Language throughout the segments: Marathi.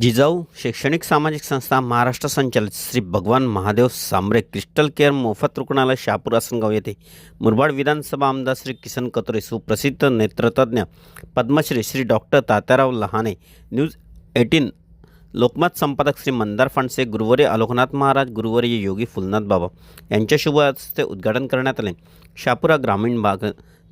जिजाऊ शैक्षणिक सामाजिक संस्था महाराष्ट्र संचालित श्री भगवान महादेव सांबरे क्रिस्टल केअर मोफत रुग्णालय शहापूर आसनगाव येथे मुरबाड विधानसभा आमदार श्री किसन कतोरे सुप्रसिद्ध नेत्रतज्ञ Padmashri Shri doctor Tatyarao Lahane news eighteen Lokmat संपादक श्री मंदार फांडसे गुरुवारी आलोकनाथ महाराज गुरुवारी योगी फुलनाथ बाबा यांच्या शुभ हस्ते उद्घाटन करण्यात आले. शहापूर ग्रामीण भाग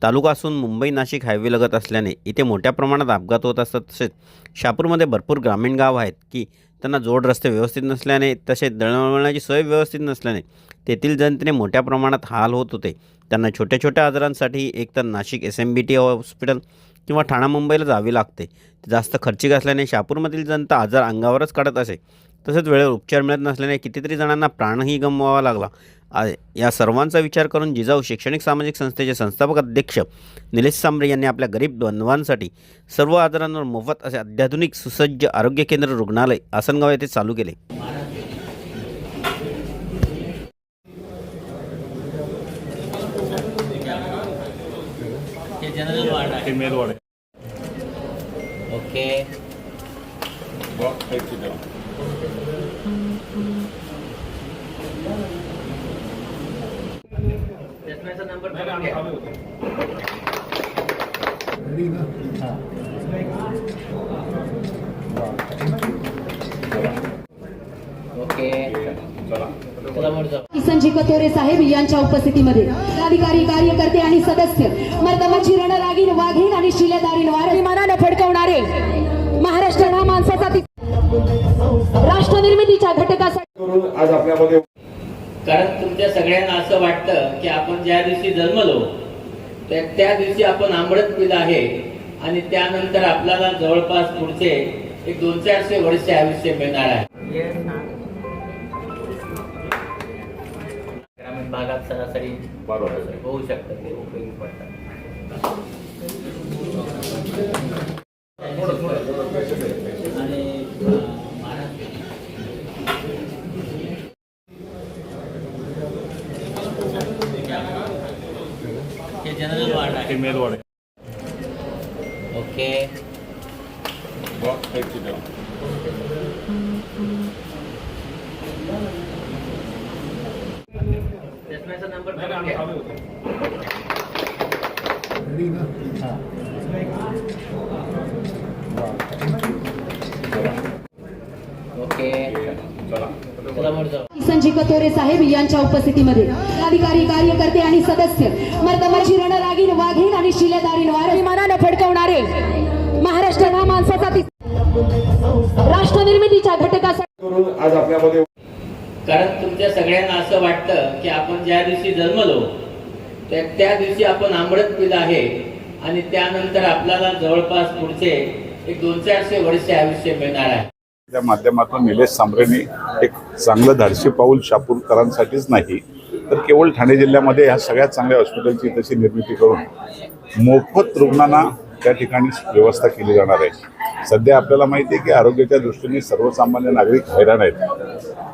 तालुका असून मुंबई नाशिक हायवे लगत असल्याने इथे मोठ्या प्रमाणात अपघात होत असतात. तसेच शहापूरमध्ये भरपूर ग्रामीण गाव आहेत की त्यांना जोड रस्ते व्यवस्थित नसल्याने तसेच दळणवळणाची सोय व्यवस्थित नसल्याने तेथील जनतेने मोठ्या प्रमाणात हाल होत होते. त्यांना छोट्या छोट्या आजारांसाठी एकतर Nashik S M B T hospital किंवा ठाणा मुंबईला जावे लागते. जास्त खर्चिक असल्याने शहापूरमधील जनता आजार अंगावरच काढत असे. तसेच वेळेवर उपचार मिळत नसल्याने कितीतरी जणांना प्राणही गमवावा लागला. या सर्वांचा विचार करून जिजाऊ शैक्षणिक सामाजिक संस्थेचे संस्थापक अध्यक्ष निलेश सांबरे यांनी आपल्या गरीब बांधवांसाठी सर्व आजारांवर मोफत असे अत्याधुनिक सुसज्ज आरोग्य केंद्र रुग्णालय आसनगाव येथे चालू केले. ओके. किसनजी कथोरे साहेब यांच्या उपस्थितीमध्ये अधिकारी कार्यकर्ते आणि सदस्य मर्दमाची रणरागीन वाघीन आणि शिलेदारीन वारे विमानानं फडकवणारे महाराष्ट्र हा माणसाचा निर्मितीच्या घटकासाठी करून आज आपल्यामध्ये कारण तुमच्या सगळ्यांना असं वाटतं की आपण ज्या दिवशी जन्मलो त्या त्या दिवशी आपण आंबडत पिलं आहे आणि त्यानंतर आपल्याला जवळपास पुढचे एक दोन चारशे वर्ष आयुष्य मिळणार आहे. ग्रामीण भागात सरासरी बरोबर. होऊ शकतं ते उपयोगी पडतात आणि अं, महाराष्ट्र हे जनरल वार्ड आहे मेल वाढ ओके नंबर टाकून घ्या. ओके चला वर जाऊ कथोरे साहेब यांच्या उपस्थितीमध्ये. अधिकारी कार्यकर्ते आणि सदस्य मर्दमाची रणरागीण वाघीण आणि शिलेदारीन वारे विमानानं फडकवणारे महाराष्ट्र हा माणसाचा राष्ट्र निर्मितीच्या घटकासाठी करून आज आपल्यामध्ये कारण तुमच्या सगळ्यांना असं वाटतं की आपण ज्या दिवशी जन्मलो त्या त्या दिवशी आपण आंबडत पिलं आहे. आणि त्यानंतर आपल्याला जवळपास पुढचे एक दोन चारशे वर्ष आयुष्य मिळणार आहे. त्या माध्यमातून निलेश सांबरेने एक चांगलं धाडसी पाऊल शापूरकरांसाठीच नाही तर केवळ ठाणे जिल्ह्यामध्ये ह्या सगळ्यात चांगल्या हॉस्पिटलची तशी निर्मिती करून मोफत रुग्णांना त्या ठिकाणी व्यवस्था केली जाणार आहे. सध्या आपल्याला माहिती आहे की आरोग्याच्या दृष्टीने सर्वसामान्य नागरिक हैराण आहेत.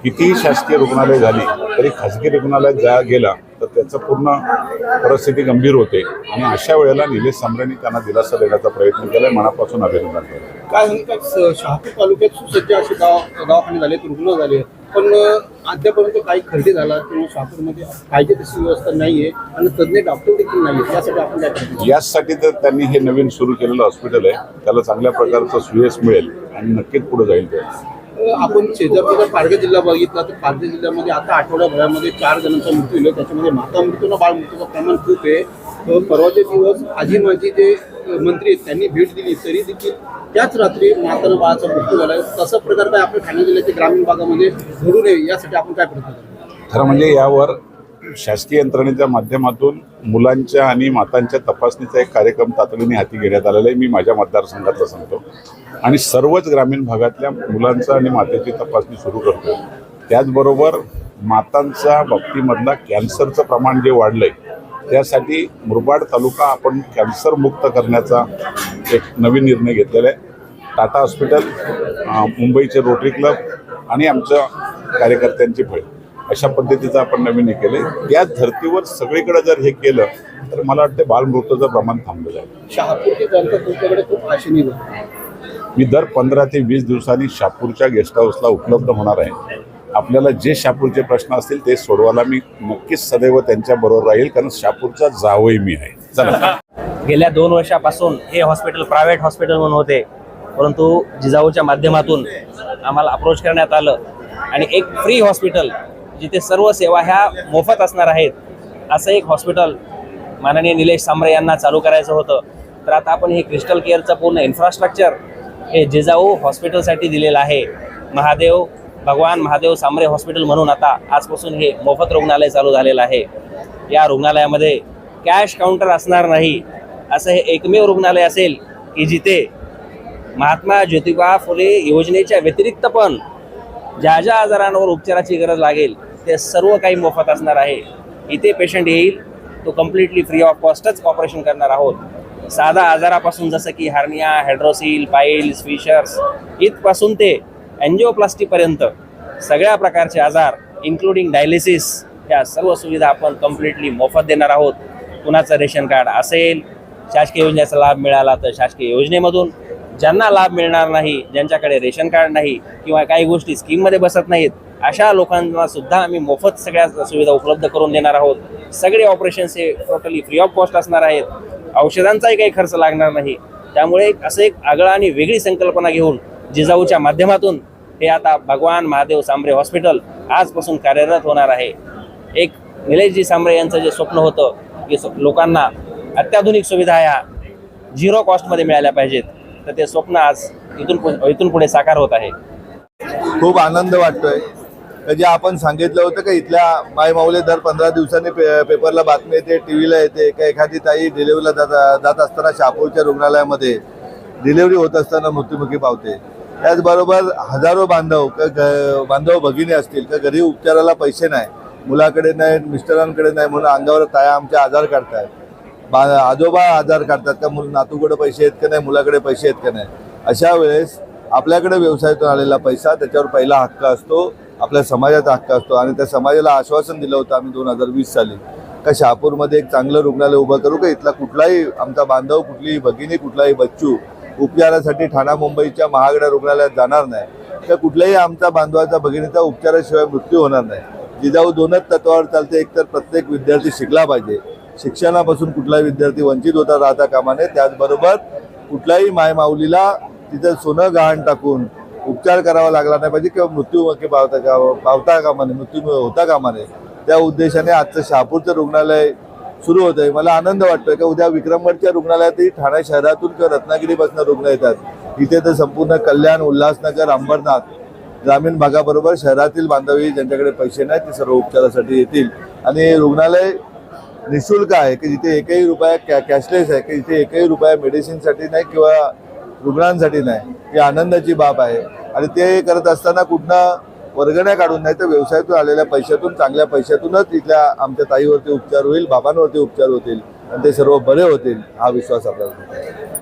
कितीही शासकीय रुग्णालय झाली तरी खाजगी रुग्णालयात जा गेला तर त्याचं पूर्ण परिस्थिती गंभीर होते. आणि अशा वेळेला निलेश सांबरेंनी त्यांना दिलासा देण्याचा प्रयत्न केला मनापासून अभिनंदन करतो काय म्हणतात शहापूर तालुक्यात सुसज्ज असे गाव दवाखाने झाले रुग्ण झाले. पण अद्यापर्यंत काही खरेदी झाला किंवा शहापूरमध्ये पाहिजे तशी व्यवस्था नाहीये आणि तज्ज्ञ डॉक्टर देखील नाहीये यासाठी आपण काय याचसाठी तर त्यांनी हे नवीन सुरू केलेलं हॉस्पिटल आहे. त्याला चांगल्या प्रकारचं सुयश मिळेल आणि नक्कीच पुढे जाईल ते. आपण शेजारचा पालघर जिल्हा बघितला तर पालघर जिल्ह्यामध्ये आता आठवड्याभरामध्ये चार जणांचा मृत्यू झाला. त्याच्यामध्ये माता मृत्यू बाळ मृत्यूचं प्रमाण खूप आहे. परवाचे दिवस आजी माझी जे मंत्री आहेत त्यांनी भेट दिली. तरी देखील त्याच रात्री माता बाळाचा मृत्यू झाला. तसा प्रकार काय आपल्या ठाणे जिल्ह्याच्या ग्रामीण भागामध्ये घडू नये यासाठी आपण काय प्रयत्न करतो खरं म्हणजे यावर शासकीय यंत्रणेच्या माध्यमातून मुलांच्या आणि मातांच्या तपासणीचा एक कार्यक्रम तातडीने हाती घेण्यात आलेला आहे. मी माझ्या मतदारसंघातला सांगतो. आणि सर्वच ग्रामीण भागातल्या मुलांचं आणि मातेची तपासणी सुरू करतो त्याचबरोबर मातांचा बाबतीमधला कॅन्सरचं प्रमाण जे वाढलं आहे त्यासाठी मुरबाड तालुका आपण कॅन्सर मुक्त करण्याचा एक नवीन निर्णय घेतलेला आहे. टाटा हॉस्पिटल मुंबईचे रोटरी क्लब आणि आमच्या कार्यकर्त्यांची भेट अशा पद्धतीचं आपण नवीन हे केलंय. त्याच धर्तीवर सगळीकडे जर हे केलं तर मला वाटतं बालमृत्यूचं प्रमाण थांबलं जाईल. शहापूरची जनता तुमच्याकडे खूप आशेने बघते मी दर पंधरा ते वीस दिवसांनी शहापूरच्या गेस्ट हाऊसला उपलब्ध होणार आहे. आपल्याला जे शहापूरचे प्रश्न असतील ते सोडवायला मी नक्कीच सदैव त्यांच्याबरोबर राहील कारण शहापूरचा जावई मी आहे. चला. गेल्या दोन वर्षापासून हे हॉस्पिटल प्रायव्हेट हॉस्पिटल म्हणून होते परंतु जिजाऊच्या माध्यमातून आम्हाला अप्रोच करण्यात आलं. आणि एक फ्री हॉस्पिटल जिथे सर्व सेवा ह्या मोफत असणार आहेत असं एक हॉस्पिटल माननीय निलेश सांबरे यांना चालू करायचं होतं. तर आता आपण हे क्रिस्टल केअरचं पूर्ण इन्फ्रास्ट्रक्चर हे जिजाऊ हॉस्पिटलसाठी दिलेलं आहे. महादेव भगवान महादेव सांबरे हॉस्पिटल म्हणून आता आजपासून हे मोफत रुग्णालय चालू झालेलं आहे. या रुग्णालयामध्ये कॅश काउंटर असणार नाही असं हे एकमेव रुग्णालय असेल की जिथे महात्मा ज्योतिबा फुले योजनेच्या व्यतिरिक्त पण ज्या ज्या आजारांवर उपचाराची गरज लागेल ते सर्व काही मोफत असणार आहे. इथे पेशंट येईल तो कम्प्लिटली फ्री ऑफ कॉस्टच ऑपरेशन करणार आहोत. साधा आजारापासून जसं की हार्निया हायड्रोसिल पाईल्स फिशर्स इथपासून ते अँजिओप्लास्टीपर्यंत सगळ्या प्रकारचे आजार इन्क्लुडिंग डायलिसिस ह्या सर्व सुविधा आपण कम्प्लिटली मोफत देणार आहोत. कुणाचं रेशन कार्ड असेल शासकीय योजनेचा लाभ मिळाला तर शासकीय योजनेमधून ज्यांना लाभ मिळणार नाही ज्यांच्याकडे रेशन कार्ड नाही किंवा काही गोष्टी स्कीममध्ये बसत नाहीत अशा लोकांना सुद्धा आम्ही मोफत सगळ्या सुविधा उपलब्ध करून देणार आहोत. सगळे ऑपरेशन्स हे टोटली फ्री ऑफ कॉस्ट असणार आहेत. औषधांचाही काही खर्च लागणार नाही. त्यामुळे एक असं एक आगळा आणि वेगळी संकल्पना घेऊन जिजाऊच्या माध्यमातून हे आता भगवान महादेव सांबरे हॉस्पिटल आजपासून कार्यरत होणार आहे. एक निलेशजी सांबरे यांचं जे स्वप्न होतं की लोकांना अत्याधुनिक सुविधा ह्या झिरो कॉस्टमध्ये मिळाल्या पाहिजेत तर ते स्वप्न आज इथून पु- इथून पुढे साकार होत आहे. खूप आनंद वाटतोय. जे आपण सांगितलं होतं का इथल्या मायमाऊले दर पंधरा दिवसांनी पे पेपरला बातमी येते टी व्हीला येते का एखादी ताई डिलिव्हरीला जात जात असताना शहापूरच्या रुग्णालयामध्ये डिलिव्हरी होत असताना मृत्युमुखी पावते. त्याचबरोबर हजारो बांधव का ग- बांधव भगिनी असतील का घरी उपचाराला पैसे नाही मुलाकडे नाही मिस्टरांकडे नाही म्हणून अंगावर ताया आमच्या आजार काढतायत बा आजोबा आजार काढतात का मुलं नातूकडे पैसे आहेत का नाही मुलाकडे पैसे आहेत का नाही. अशा वेळेस आपल्याकडे व्यवसायातून आलेला पैसा त्याच्यावर पहिला हक्क असतो. आपल्या समाजाचा हक्क असतो आणि त्या समाजाला आश्वासन दिलं होतं आम्ही दोन हजार वीस साली. का शहापूरमध्ये एक चांगलं रुग्णालय उभं करू का? इथला कुठलाही आमचा बांधव कुठलीही भगिनी कुठलाही बच्चू उपचारासाठी ठाणा मुंबईच्या महागड्या रुग्णालयात जाणार नाही. तर कुठल्याही आमचा बांधवाचा भगिनीचा उपचाराशिवाय मृत्यू होणार नाही. जिजाऊ दोनच तत्वावर चालते. एक तर प्रत्येक विद्यार्थी शिकला पाहिजे. शिक्षणापासून कुठलाही विद्यार्थी वंचित होता राहता कामा नये. त्याचबरोबर कुठल्याही मायमाऊलीला तिथं सोनं गहाण टाकून उपचार करावा लागला नाही पाहिजे किंवा मृत्यू पावता का पावता कामा नये मृत्यू होता कामा नये त्या उद्देशाने आजचं शहापूरचं रुग्णालय सुरू होत आहे मला आनंद वाटतोय की उद्या विक्रमगडच्या रुग्णालयातही ठाणे शहरातून किंवा रत्नागिरीपासून रुग्ण येतात. इथे तर संपूर्ण कल्याण उल्हासनगर अंबरनाथ ग्रामीण भागाबरोबर शहरातील बांधवी ज्यांच्याकडे पैसे नाहीत ते सर्व उपचारासाठी येतील. आणि रुग्णालय निशुल्क आहे की जिथे एकही रुपया कॅ कॅशलेस आहे की जिथे एकही रुपया मेडिसिनसाठी नाही किंवा रुग्णांसाठी नाही ही आनंदाची बाब आहे. आणि ते करत असताना कुठनं वर्गण्या काढून नाही तर व्यवसायातून आलेल्या पैशातून चांगल्या पैशातूनच इथल्या आमच्या ताईवरती उपचार होईल बाबांवरती उपचार होतील आणि ते सर्व बरे होतील हा विश्वास आपल्याला